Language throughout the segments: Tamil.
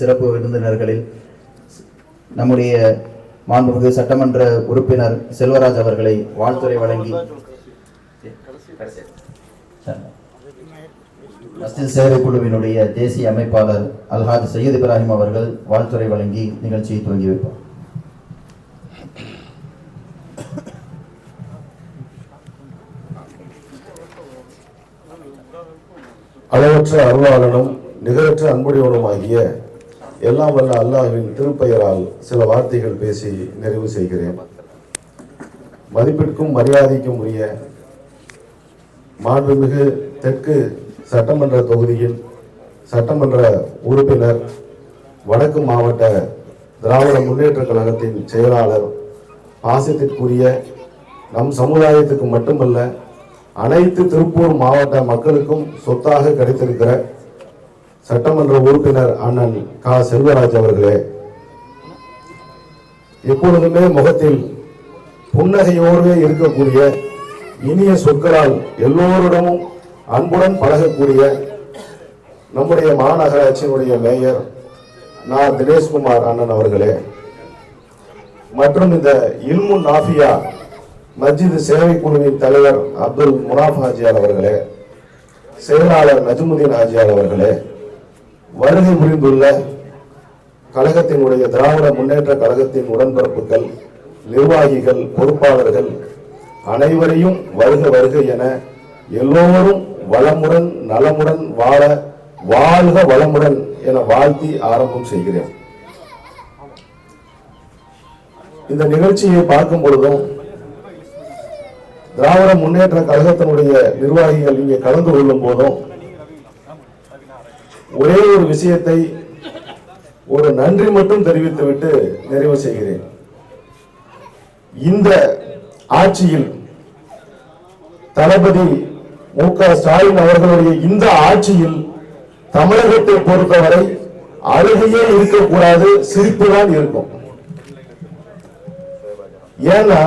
சிறப்பு விருந்தினர்களில் நம்முடைய மாண்புமிகு சட்டமன்ற உறுப்பினர் செல்வராஜ் அவர்களை வாழ்த்துறை வழங்கி மஸ்ஜித் சேவை குழுவினுடைய தேசிய அமைப்பாளர் அல்ஹாஜ் சையீத் இப்ராஹிம் அவர்கள் வாழ்த்துறை வழங்கி நிகழ்ச்சியை துவங்கி வைப்பார். அளவற்ற அருளாளனும் நிகரற்ற அன்புடையவனும் ஆகிய எல்லாம் வல்ல அல்லாஹ்வின் திருப்பெயரால் சில வார்த்தைகள் பேசி நிறைவு செய்கிறேன். மதிப்பிற்கும் மரியாதைக்கும் உரிய மாண்புமிகு தெற்கு சட்டமன்ற தொகுதியில் சட்டமன்ற உறுப்பினர் வடக்கு மாவட்ட திராவிட முன்னேற்ற கழகத்தின் செயலாளர் பாசத்திற்குரிய நம் சமுதாயத்துக்கு மட்டுமல்ல அனைத்து திருப்பூர் மாவட்ட மக்களுக்கும் சொத்தாக கிடைத்திருக்கிற சட்டமன்ற உறுப்பினர் அண்ணன் கா. செல்வராஜ் அவர்களே எப்பொழுதுமே முகத்தில் புன்னகையோடு இருக்கக்கூடிய இனிய சொற்களால் எல்லோரிடமும் அன்புடன் பழகக்கூடிய நம்முடைய மாநகராட்சியினுடைய மேயர் நான் தினேஷ்குமார் அண்ணன் அவர்களே மற்றும் இந்த இல்மு நாஃபியா மஸ்ஜித் சேவை குழுவின் தலைவர் அப்துல் முனாஃப் ஹாஜியார் அவர்களே செயலாளர் நஜ்முதீன் ஹாஜியார் அவர்களே வருகை முடிந்துள்ள கழகத்தினுடைய திராவிட முன்னேற்ற கழகத்தின் உடன்பிறப்புகள் நிர்வாகிகள் பொறுப்பாளர்கள் அனைவரையும் வருக வருக என எல்லோரும் வளமுடன் நலமுடன் வாழ வாழ்க வளமுடன் என வாழ்த்தி ஆரம்பம் செய்கிறேன். இந்த நிகழ்ச்சியை பார்க்கும் பொழுதும் திராவிட முன்னேற்ற கழகத்தினுடைய நிர்வாகிகள் இங்கே கலந்து கொள்ளும் போதும் ஒரே ஒரு விஷயத்தை ஒரு நன்றி மட்டும் தெரிவித்துவிட்டு நிறைவு செய்கிறேன். இந்த ஆட்சியில் தளபதி மு க ஸ்டாலின் அவர்களுடைய இந்த ஆட்சியில் தமிழகத்தை பொறுத்தவரை அழுகையே இருக்கக்கூடாது சிரிப்பு தான் இருக்கும். ஏன்னா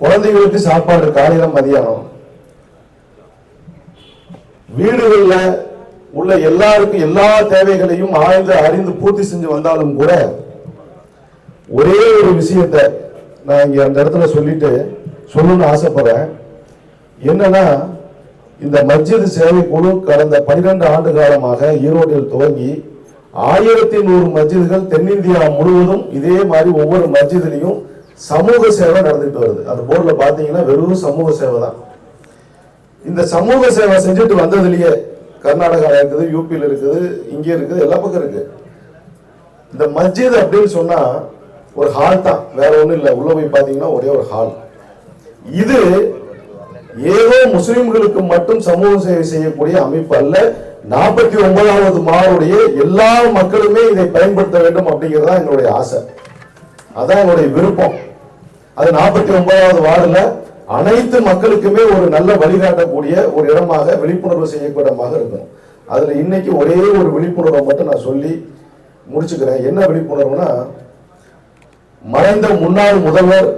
குழந்தைகளுக்கு சாப்பாடு காலையில மதியானம். வீடுகளில் உள்ள எல்லாருக்கும் எல்லா தேவைகளையும் ஆழ்ந்து அறிந்து பூர்த்தி செஞ்சு வந்தாலும் கூட ஒரே ஒரு விஷயத்தை நான் இங்கே அந்த இடத்துல சொல்லிட்டு சொல்லணும்னு ஆசைப்படுறேன். என்னன்னா இந்த மஸ்ஜித் சேவை குழு கடந்த பனிரெண்டு ஆண்டு காலமாக ஈரோட்டில் துவங்கி ஆயிரத்தி நூறு மஸ்ஜிதுகள் தென்னிந்தியா முழுவதும் இதே மாதிரி ஒவ்வொரு மஸ்ஜிதுலையும் சமூக சேவை நடந்துட்டு வருது. அந்த போர்டில் பார்த்தீங்கன்னா வெறும் சமூக சேவை தான். இந்த சமூக சேவை செஞ்சுட்டு வந்ததுலயே கர்நாடகாவில் இருக்குது யூபியில் இருக்குது இங்கே இருக்குது எல்லா பக்கம் இருக்கு. இந்த மஸ்ஜித் அப்படின்னு சொன்னா ஒரு ஹால் தான். வேற ஒன்றும் இல்லை. உள்ள போய் பார்த்தீங்கன்னா ஒரே ஒரு ஹால் இது ஏதோ முஸ்லிம்களுக்கு மட்டும் சமூக சேவை செய்யக்கூடிய அமைப்பு அல்ல நாற்பத்தி ஒன்பதாவது மாவுடைய எல்லா மக்களுமே இதை பயன்படுத்த வேண்டும் அப்படிங்கிறது தான் எங்களுடைய ஆசை. அதான் எங்களுடைய விருப்பம். அது நாற்பத்தி ஒன்பதாவது வார்டில் அனைத்து மக்களுக்குமே ஒரு நல்ல வழிகாட்டக்கூடிய ஒரு இடமாக விழிப்புணர்வு செய்யக்கூடிய இடமாக இருக்கும் அதில் இன்னைக்கு ஒரே ஒரு விழிப்புணர்வை மட்டும் நான் சொல்லி முடிச்சுக்கிறேன். என்ன விழிப்புணர்வுனா மறைந்த முன்னாள் முதல்வர்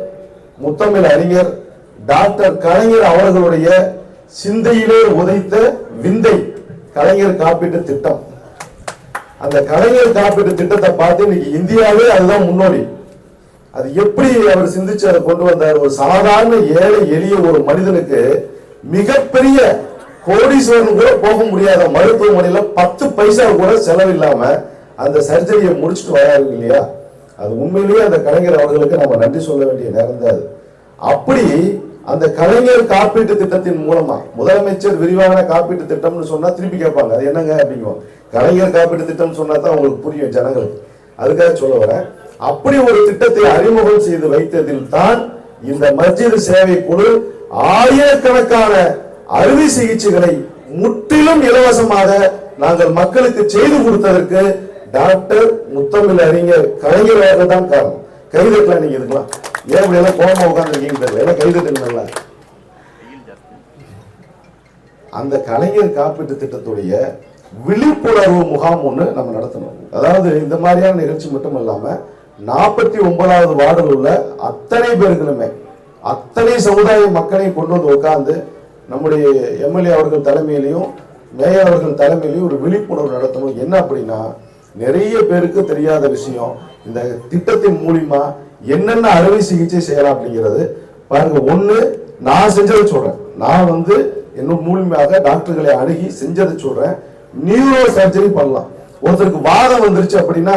முத்தமிழ் அறிஞர் டாக்டர் கலைஞர் அவர்களுடைய சிந்தையிலே உதைத்த விந்தை கலைஞர் காப்பீட்டு திட்டம். அந்த கலைஞர் காப்பீட்டு திட்டத்தை பார்த்து இன்னைக்கு இந்தியாவே அதுதான் முன்னோடி. அது எப்படி அவர் சிந்திச்சு அதை கொண்டு வந்தார்? ஒரு சாதாரண ஏழை எளிய ஒரு மனிதனுக்கு மிகப்பெரிய கோடீஸ்வரன் கூட போக முடியாத மருத்துவமனையில பத்து பைசா கூட செலவில்லாம அந்த சர்ஜரியை முடிச்சுட்டு வராரு இல்லையா? அது உண்மையிலேயே அந்த கலைஞர் அவர்களுக்கு நம்ம நன்றி சொல்ல வேண்டிய நேரம் தான் அது. அப்படி அந்த கலைஞர் காப்பீட்டு திட்டத்தின் மூலமா முதலமைச்சர் விரிவான காப்பீட்டு திட்டம்னு சொன்னா திருப்பி கேட்பாங்க. அது என்னங்க அப்படிங்குவோம் கலைஞர் காப்பீட்டு திட்டம்னு சொன்னா தான் உங்களுக்கு புரியும் ஜனங்களுக்கு. அதுக்காக சொல்ல வரேன். அப்படி ஒரு திட்டத்தை அறிமுகம் செய்து வைத்ததில் தான் இந்த மஸ்ஜித் சேவை குழு ஆயிரக்கணக்கான அறுவை சிகிச்சைகளை முற்றிலும் இலவசமாக நாங்கள் மக்களுக்கு செய்து கொடுத்ததற்கு டாக்டர் முத்தமிழ் அறிஞர் கலைஞர் அவர்கள் தான் காரணம். கைதட்டலாம் நீங்க இருக்கலாம் ஏன் இப்படி எல்லாம் கோபமா உட்காந்துருக்கீங்க தெரியல. ஏன்னா கைதட்டுங்களா அந்த கலைஞர் காப்பீட்டு திட்டத்துடைய விழிப்புணர்வு முகாம் ஒன்று நம்ம நடத்தணும். அதாவது இந்த மாதிரியான நிகழ்ச்சி மட்டும் இல்லாம நாற்பத்தி ஒன்பதாவது வார்டில் உள்ள அத்தனை பேர்களுமே அத்தனை சமுதாய மக்களையும் கொண்டு வந்து உட்கார்ந்து நம்முடைய எம்எல்ஏ அவர்கள் தலைமையிலையும் மேயர் அவர்கள் தலைமையிலையும் ஒரு விழிப்புணர்வு நடத்தணும். என்ன அப்படின்னா நிறைய பேருக்கு தெரியாத விஷயம் இந்த திட்டத்தின் மூலியமா என்னென்ன அறுவை சிகிச்சை செய்யலாம் அப்படிங்கிறது. பாருங்க ஒன்று நான் செஞ்சதை சொல்றேன். நான் வந்து என்னோட மூலியமாக டாக்டர்களை அணுகி செஞ்சதை சொல்றேன். நியூரோ சர்ஜரி பண்ணலாம். ஒருத்தருக்கு வாதம் வந்துருச்சு அப்படின்னா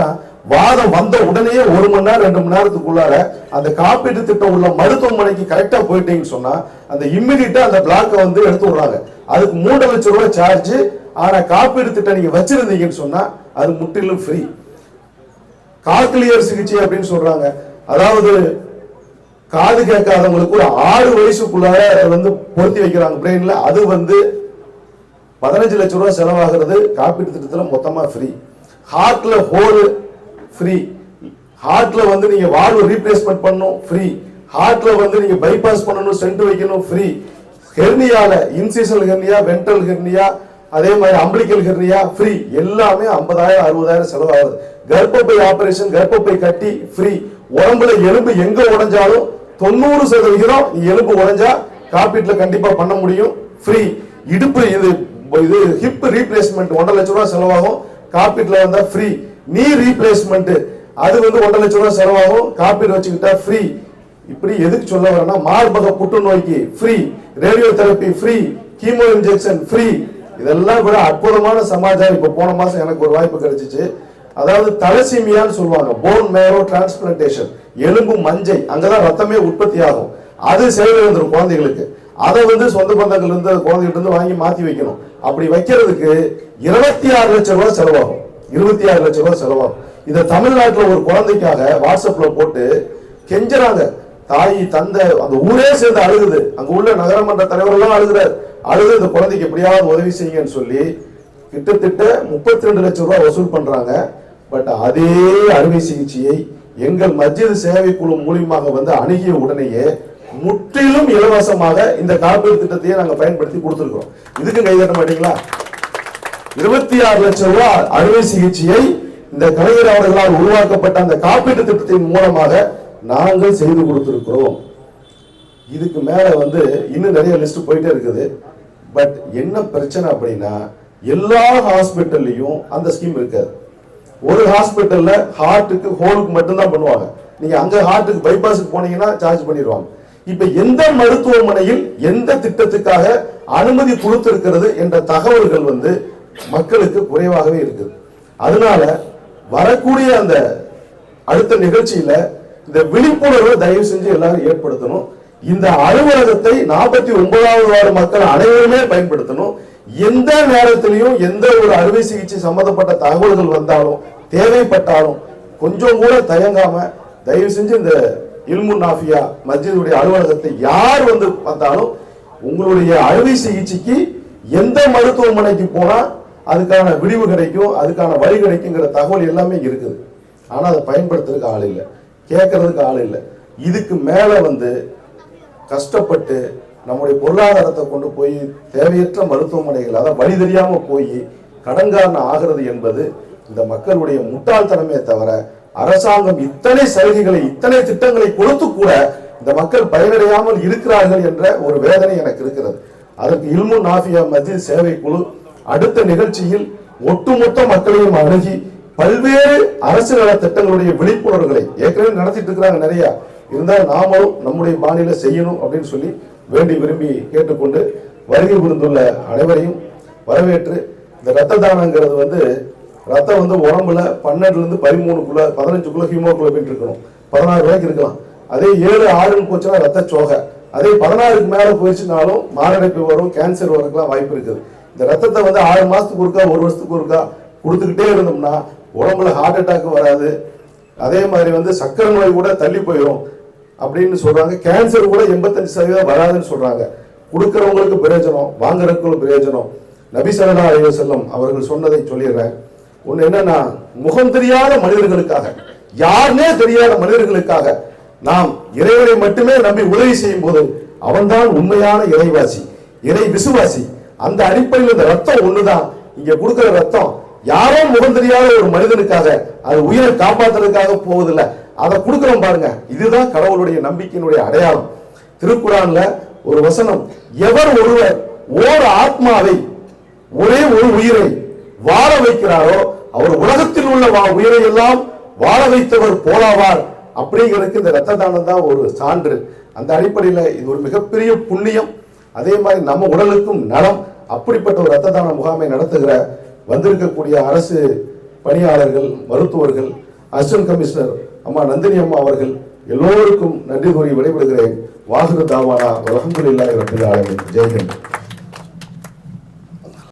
வாதம் வந்த உடனே ஒரு மணி நேரம் ரெண்டு மணி நேரத்துக்குள்ளார அந்த காப்பீட்டு திட்டம் உள்ள மருத்துவமனைக்கு கரெக்டா போயிட்டீங்கன்னு சொன்னா அந்த இம்மிடியட்டா அந்த பிளாக்கை வந்து எடுத்து விடுறாங்க. அதுக்கு மூன்று லட்சம் ரூபாய் சார்ஜ் ஆனா காப்பீடு திட்டம் நீங்க வச்சிருந்தீங்கன்னு சொன்னா அது முற்றிலும் ஃப்ரீ காக்லியர் சிகிச்சை அப்படின்னு சொல்றாங்க. அதாவது காது கேட்காதவங்களுக்கு ஒரு ஆறு வயசுக்குள்ளார வந்து பொருத்தி வைக்கிறாங்க. பிரெயின்ல அது வந்து பதினஞ்சு லட்சம் ரூபாய் செலவாகிறது காப்பீட்டு திட்டத்தில் மொத்தமாக ஃப்ரீ ஹார்ட்ல ஹோல் ஃப்ரீ ஹார்ட்ல வந்து நீங்க வால்வு ரீப்ளேஸ்மெண்ட் பண்ணணும் ஃப்ரீ ஹார்ட்ல வந்து நீங்க பைபாஸ் பண்ணணும் சென்ட் வைக்கணும் ஃப்ரீ ஹெர்னியால இன்சிஷனல் ஹெர்னியா வென்ட்ரல் ஹெர்னியா அதே மாதிரி அம்பிளிக்கல் ஹெர்னியா ஃப்ரீ எல்லாமே ஐம்பதாயிரம் அறுபதாயிரம் செலவாகுது. கர்ப்பப்பை ஆபரேஷன் கர்ப்பப்பை கட்டி ஃப்ரீ உடம்புல எலும்பு எங்க உடஞ்சாலும் தொண்ணூறு சதவிகிதம் எலும்பு உடஞ்சா காப்பீட்டுல கண்டிப்பா பண்ண முடியும் ஃப்ரீ இடுப்பு இது இது ஹிப் ரீப்ளேஸ்மெண்ட் ஒன்றரை லட்சம் ரூபாய் செலவாகும். காப்பீட்டுல வந்தா ஃப்ரீ நீ ரீப்ளேஸ்மெண்ட் அது வந்து ஒன்றரை லட்சம் ரூபாய் செலவாகும். காப்பீடு வச்சுக்கிட்டா ஃப்ரீ இப்படி எதுக்கு சொல்ல வரேன்னா மார்பக புற்றுநோய்க்கு free radio therapy free chemo injection free இதெல்லாம் விட அற்புதமான சமாச்சாரம். இப்போ போன மாதம் எனக்கு ஒரு வாய்ப்பு கிடைச்சிச்சு. அதாவது தலசீமியான்னு சொல்லுவாங்க. போன் மேரோ டிரான்ஸ்பிளான்டேஷன் எலும்பு மஞ்சை அங்கதான் ரத்தமே உற்பத்தி ஆகும். அது செயலிழந்துரும் குழந்தைகளுக்கு. அதை வந்து சொந்த பந்தங்கள் இருந்து குழந்தைகிட்ட இருந்து வாங்கி மாத்தி வைக்கணும். அப்படி வைக்கிறதுக்கு இருபத்தி ஆறு லட்சம் ரூபாய் செலவாகும். இருபத்தி ஆறு லட்சம் ரூபாய் செலவாகும். இதை தமிழ்நாட்டில் ஒரு குழந்தைக்காக வாட்ஸ்அப்பில் போட்டு கெஞ்சுறாங்க. தாய் தந்தை அந்த ஊரே சேர்ந்து அழுகுது. அங்க உள்ள நகரமன்ற தலைவர் அழுகிறார். அழுது இந்த குழந்தைக்கு எப்படியாவது உதவி செய்யுங்கன்னு சொல்லி கிட்டத்தட்ட முப்பத்தி ரெண்டு லட்சம் ரூபாய் வசூல் பண்றாங்க. பட் அதே அறுவை சிகிச்சையை எங்கள் மஸ்ஜித் சேவை குழு மூலியமாக வந்து அணுகிய உடனேயே முற்றிலும் இலவசமாக இந்த காப்பீடு திட்டத்தையே நாங்கள் பயன்படுத்தி கொடுத்துருக்கோம் இதுக்கு கைதட்ட மாட்டீங்களா? இருபத்தி ஆறு லட்சம் ரூபாய் அறுவை சிகிச்சையை இந்த கலைஞர் அவர்களால் உருவாக்கப்பட்ட அந்த காப்பீட்டு திட்டத்தின் மூலமாக நாங்கள் செய்து கொடுத்திருக்கிறோம். இதுக்கு மேல வந்து இன்னும் நிறைய லிஸ்ட் போயிட்டே இருக்குது. பட் என்ன பிரச்சனை அப்படின்னா எல்லா ஹாஸ்பிட்டல்லையும் அந்த ஸ்கீம் இருக்காது. ஒரு ஹாஸ்பிட்டல்ல ஹார்ட்டுக்கு ஹோலுக்கு மட்டும்தான் பண்ணுவாங்க. நீங்க அங்க ஹார்ட்டுக்கு பைபாஸுக்கு போனீங்கன்னா சார்ஜ் பண்ணிடுவாங்க. இப்ப எந்த மருத்துவமனையில் எந்த திட்டத்துக்காக அனுமதி கொடுத்திருக்கிறது என்ற தகவல்கள் வந்து மக்களுக்கு குறைவாகவே இருக்குது. அதனால வரக்கூடிய அந்த அடுத்த நிகழ்ச்சியில இந்த விழிப்புணர்வு தயவு செஞ்சு எல்லாரும் ஏற்படுத்தணும். இந்த அலுவலகத்தை நாற்பத்தி ஒன்பதாவது வார்டு மக்கள் அனைவருமே பயன்படுத்தணும். எந்த நேரத்திலையும் எந்த ஒரு அறுவை சிகிச்சை சம்பந்தப்பட்ட தகவல்கள் வந்தாலும் தேவைப்பட்டாலும் கொஞ்சம் கூட தயங்காம தயவு செஞ்சு இந்த இல்முன் நாஃபியா மஸ்ஜிதுடைய அலுவலகத்தை யார் வந்து வந்தாலும் உங்களுடைய அறுவை சிகிச்சைக்கு எந்த மருத்துவமனைக்கு போனா அதுக்கான விடிவு கிடைக்கும் அதுக்கான வழி கிடைக்குங்கிற தகவல் எல்லாமே இருக்குது. ஆனால் அதை பயன்படுத்துறதுக்கு ஆள் இல்லை. கேட்கறதுக்கு ஆள் இல்லை. இதுக்கு மேலே வந்து கஷ்டப்பட்டு நம்முடைய பொருளாதாரத்தை கொண்டு போய் தேவையற்ற மருத்துவமனைகள் அதாவது வழி தெரியாமல் போய் கடன்காரன் ஆகிறது என்பது இந்த மக்களுடைய முட்டாள்தனமே தவிர அரசாங்கம் இத்தனை சலுகைகளை இத்தனை திட்டங்களை கொடுத்து கூட இந்த மக்கள் பயனடையாமல் இருக்கிறார்கள் என்ற ஒரு வேதனை எனக்கு இருக்கிறது. அதற்கு இல்மு நாஃபியா மத்திய சேவை குழு அடுத்த நிகழ்ச்சியில் ஒட்டுமொத்த மக்களையும் அணுகி பல்வேறு அரசு நல திட்டங்களுடைய விழிப்புணர்வுகளை ஏற்கனவே நடத்திட்டு இருக்கிறாங்க நிறைய. இருந்தால் நாமளும் நம்முடைய மாநில செய்யணும் அப்படின்னு சொல்லி வேண்டி விரும்பி கேட்டுக்கொண்டு வருகை புரிந்துள்ள அனைவரையும் வரவேற்று இந்த ரத்த தானங்கிறது வந்து ரத்தம் வந்து உடம்புல பன்னெண்டுலேருந்து பதிமூணுக்குள்ள பதினஞ்சுக்குள்ள ஹீமோகுளோபின் இருக்கணும். பதினாறு ரூபாய்க்கு இருக்கலாம். அதே ஏழு ஆறுன்னு போச்சுன்னா ரத்த சோகை அதே பதினாறுக்கு மேலே போயிடுச்சுனாலும் மாரடைப்பு வரும் கேன்சர் வரதுக்குலாம் வாய்ப்பு இருக்குது. இந்த ரத்தத்தை வந்து ஆறு மாதத்துக்கு ஒருக்கா ஒரு வருஷத்துக்கு ஒருக்கா கொடுத்துக்கிட்டே இருந்தோம்னா உடம்புல ஹார்ட் அட்டாக் வராது. அதே மாதிரி வந்து சக்கரை நோய் கூட தள்ளி போயிடும் அப்படின்னு சொல்கிறாங்க கேன்சர் கூட எண்பத்தஞ்சு சதவீதம் வராதுன்னு சொல்கிறாங்க கொடுக்குறவங்களுக்கு பிரயோஜனம் வாங்குறவங்களுக்கும் பிரயோஜனம். நபி ஸல்லல்லாஹு செல்லம் அவர்கள் சொன்னதை சொல்லிடுறேன். ஒன்று என்னன்னா முகம் தெரியாத மனிதர்களுக்காக யாருனே தெரியாத மனிதர்களுக்காக நாம் இறைவனை மட்டுமே நம்பி உதவி செய்யும் போது அவன்தான் உண்மையான இறைவாசி இறை விசுவாசி. அந்த அடிப்படையில் இந்த ரத்தம் ஒண்ணுதான். இங்க கொடுக்கிற ரத்தம் யாரோ முகம் தெரியாத ஒரு மனிதனுக்காக அது உயிரை காப்பாத்துறதுக்காக போவதில்ல. அதை கொடுக்குறோம் பாருங்க. இதுதான் கடவுளுடைய நம்பிக்கையினுடைய அடையாளம். திருக்குறான்ல ஒரு வசனம் எவர் ஒருவர் ஓர் ஆத்மாவை ஒரே ஒரு உயிரை வாழ வைக்கிறாரோ அவர் உலகத்தில் உள்ள வா- உயிரை எல்லாம் வாழ வைத்தவர் போலாவார். அப்படிங்கிறதுக்கு இந்த ரத்த தானம் தான் ஒரு சான்று. அந்த அடிப்படையில் இது ஒரு மிகப்பெரிய புண்ணியம். அதே மாதிரி நம்ம உடலுக்கும் நலம். அப்படிப்பட்ட ஒரு ரத்த தான முகாமை நடத்துகிற வந்திருக்கக்கூடிய அரசு பணியாளர்கள் மருத்துவர்கள் அசிஸ்டன்ட் கமிஷனர் அம்மா நந்தினி அம்மா அவர்கள் எல்லோருக்கும் நன்றி கூறி விடைபெறுகிறேன். வாகுரு தாவானா அலமதுல்லாஹி ரபில் ஆலமீன். ஜெய்ஹிந்த்.